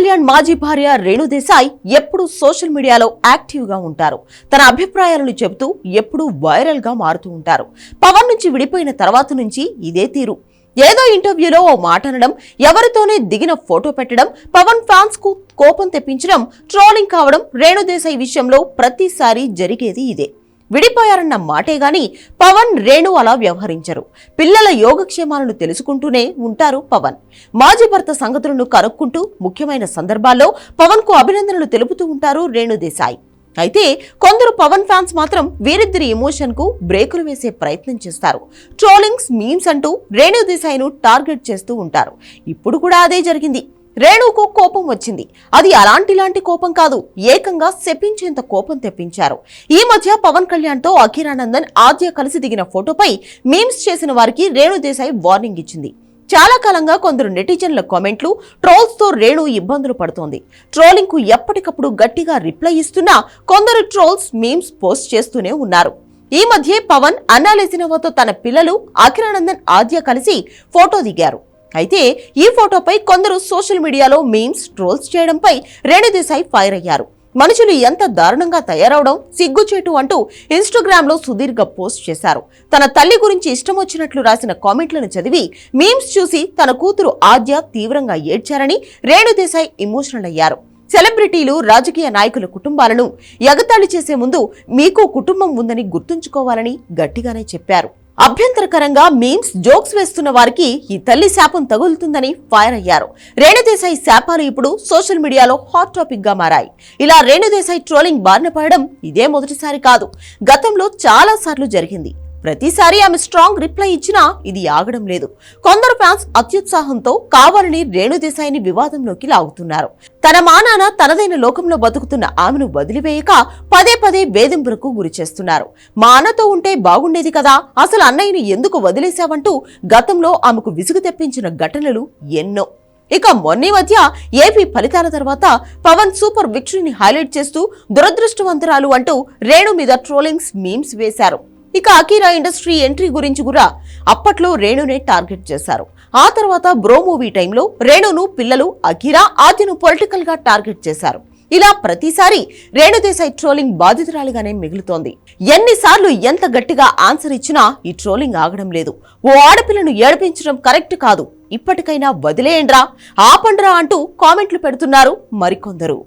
కళ్యాణ్ మాజీ భార్య రేణు దేశాయ్ ఎప్పుడూ సోషల్ మీడియాలో యాక్టివ్గా ఉంటారు. తన అభిప్రాయాలను చెబుతూ ఎప్పుడూ వైరల్గా మారుతూ ఉంటారు. పవన్ నుంచి విడిపోయిన తర్వాత నుంచి ఇదే తీరు. ఏదో ఇంటర్వ్యూలో ఓ మాట అనడం ఎవరితోనే దిగిన ఫోటో పెట్టడం పవన్ ఫ్యాన్స్కు కోపం తెప్పించడం ట్రోలింగ్ కావడం రేణుదేశాయ్ విషయంలో ప్రతిసారి జరిగేది ఇదే. విడిపోయారన్న మాటే గాని పవన్ రేణు అలా వ్యవహరించరు. పిల్లల యోగక్షేమాలను తెలుసుకుంటూనే ఉంటారు పవన్. మాజీ భర్త సంగతులను కనుక్కుంటూ ముఖ్యమైన సందర్భాల్లో పవన్కు అభినందనలు తెలుపుతూ ఉంటారు రేణు దేశాయ్. అయితే కొందరు పవన్ ఫ్యాన్స్ మాత్రం వీరిద్దరి ఎమోషన్కు బ్రేకులు వేసే ప్రయత్నం చేస్తారు. ట్రోలింగ్స్ మీమ్స్ అంటూ రేణు దేశాయ్ను టార్గెట్ చేస్తూ ఉంటారు. ఇప్పుడు కూడా అదే జరిగింది. రేణుకు కోపం వచ్చింది. అది అలాంటిలాంటి కోపం కాదు. ఏకంగా శపించేంత కోపం తెప్పించారు. ఈ మధ్య పవన్ కళ్యాణ్తో అఖిరానందన్ ఆద్య కలిసి దిగిన ఫోటోపై మీమ్స్ చేసిన వారికి రేణు దేశాయ్ వార్నింగ్ ఇచ్చింది. చాలా కాలంగా కొందరు నెటిజన్ల కామెంట్లు ట్రోల్స్తో రేణు ఇబ్బందులు పడుతోంది. ట్రోలింగ్కు ఎప్పటికప్పుడు గట్టిగా రిప్లై ఇస్తున్నా కొందరు ట్రోల్స్ మీమ్స్ పోస్ట్ చేస్తూనే ఉన్నారు. ఈ మధ్య పవన్ అన్నాలేసినవతో తన పిల్లలు అఖిరానందన్ ఆద్య కలిసి ఫోటో దిగారు. అయితే ఈ ఫోటోపై కొందరు సోషల్ మీడియాలో మీమ్స్ ట్రోల్స్ చేయడంపై రేణుదేశాయ్ ఫైర్ అయ్యారు. మనుషులు ఎంత దారుణంగా తయారవడం సిగ్గుచేటు అంటూ ఇన్స్టాగ్రామ్లో సుదీర్ఘ పోస్ట్ చేశారు. తన తల్లి గురించి ఇష్టం వచ్చినట్లు రాసిన కామెంట్లను చదివి మీమ్స్ చూసి తన కూతురు ఆద్య తీవ్రంగా ఏడ్చారని రేణుదేశాయ్ ఎమోషనల్ అయ్యారు. సెలబ్రిటీలు రాజకీయ నాయకుల కుటుంబాలను ఎగతాళి చేసే ముందు మీకు కుటుంబం ఉందని గుర్తుంచుకోవాలని గట్టిగానే చెప్పారు. అభ్యంతరకరంగా మీమ్స్ జోక్స్ వేస్తున్న వారికి ఈ తల్లి శాపం తగులుతుందని ఫైర్ అయ్యారు. రేణుదేశాయి శాపాలు ఇప్పుడు సోషల్ మీడియాలో హాట్ టాపిక్గా మారాయి. ఇలా రేణుదేశాయి ట్రోలింగ్ బారిన పడడం ఇదే మొదటిసారి కాదు. గతంలో చాలా సార్లు జరిగింది. ప్రతిసారి ఆమె స్ట్రాంగ్ రిప్లై ఇచ్చినా ఇది ఆగడం లేదు. కొందరు ఫ్యాన్స్ అత్యుత్సాహంతో కావాలని రేణుదేశాయిని వివాదంలోకి లాగుతున్నారు. తన మానాన తనదైన లోకంలో బతుకుతున్న ఆమెను వదిలివేయక పదే పదే వేధింపులకు గురి చేస్తున్నారు. మా అన్నతో ఉంటే బాగుండేది కదా అసలు అన్నయ్యను ఎందుకు వదిలేశావంటూ గతంలో ఆమెకు విసుగు తెప్పించిన ఘటనలు ఎన్నో. ఇక మొన్నీ మధ్య ఏపీ ఫలితాల తర్వాత పవన్ సూపర్ విక్టరీని హైలైట్ చేస్తూ దురదృష్టవంతరాలు అంటూ రేణు మీద ట్రోలింగ్స్ మీమ్స్ వేశారు. ఇక అకీరా ఇండస్ట్రీ ఎంట్రీ గురించి కూడా అప్పట్లో రేణునే టార్గెట్ చేశారు. ఆ తర్వాత బ్రో మూవీ టైంలో రేణును పిల్లలు అకీరా ఆద్యను పొలిటికల్గా టార్గెట్ చేశారు. ఇలా ప్రతిసారి రేణుదేశాయ్ ట్రోలింగ్ బాధితురాలిగానే మిగులుతోంది. ఎన్నిసార్లు ఎంత గట్టిగా ఆన్సర్ ఇచ్చినా ఈ ట్రోలింగ్ ఆగడం లేదు. ఓ ఆడపిల్లను ఏడిపించడం కరెక్ట్ కాదు. ఇప్పటికైనా వదిలేయండ్రా. ఆపండ్రా అంటూ కామెంట్లు పెడుతున్నారు మరికొందరు.